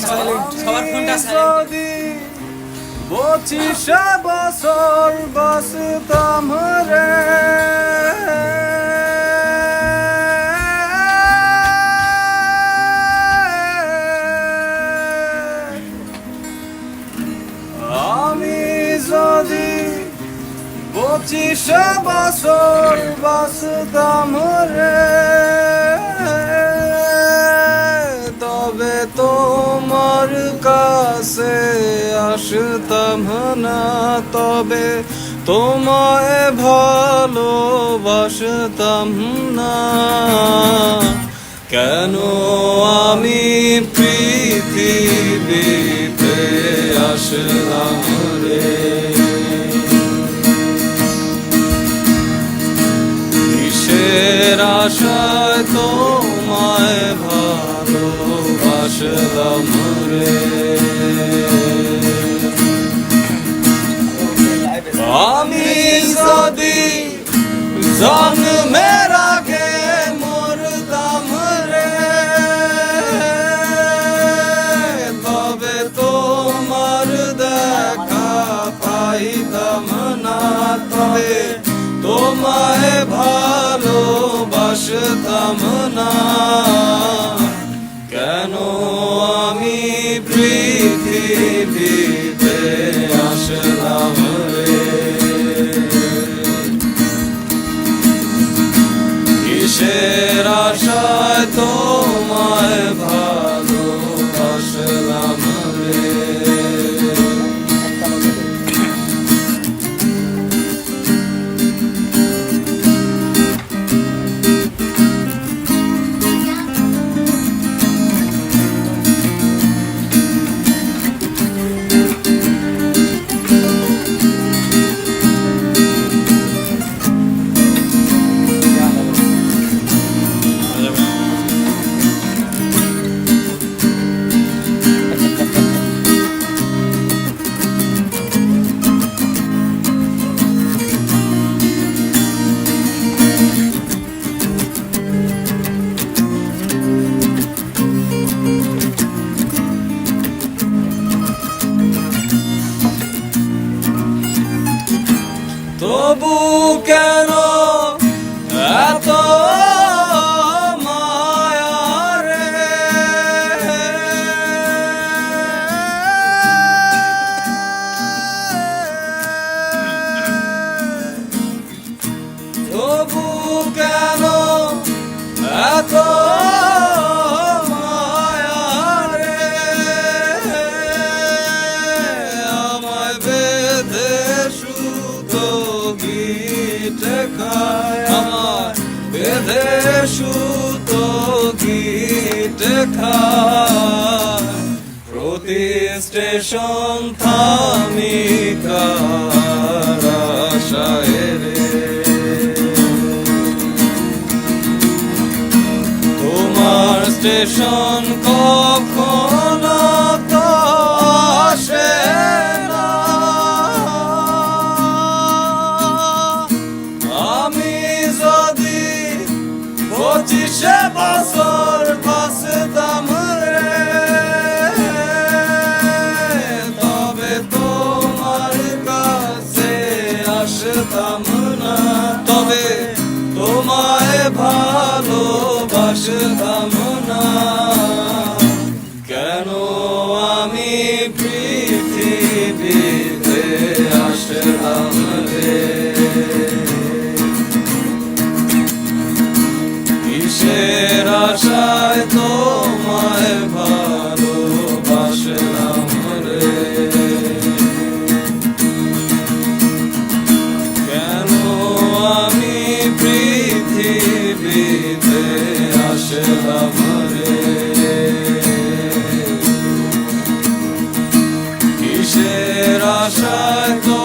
সবার ফোনটা পঁচিশ বছর বসতাম আমি যদি পঁচিশ বছর বসতাম রে। তবে তোমার কাছে আসতাম না তবে তোমায় ভালোবাসতাম না। কেন আমি পৃথিবীতে আসলাম রে? কিসের আশায় যদি জন্মের আগে মরতাম রে। তবে তোমার দেখা পাইতাম না, তবে তোমায় ভালোবাসতাম না। কেন আমি পৃথিবীতে কিসের আশায় তোমায় তবু কেন এত তবু কেন সুতো গীত প্রতি স্টেশন থামি কারাশায় রে তোমার স্টেশন কখনো পঁচিশে বছর বাসতাম রে। তবে তোমার কাছে আসতাম না। তবে তোমায় ভালোবাসতাম না। পৃথিবীতে আসলাম রে কিসের আশা তো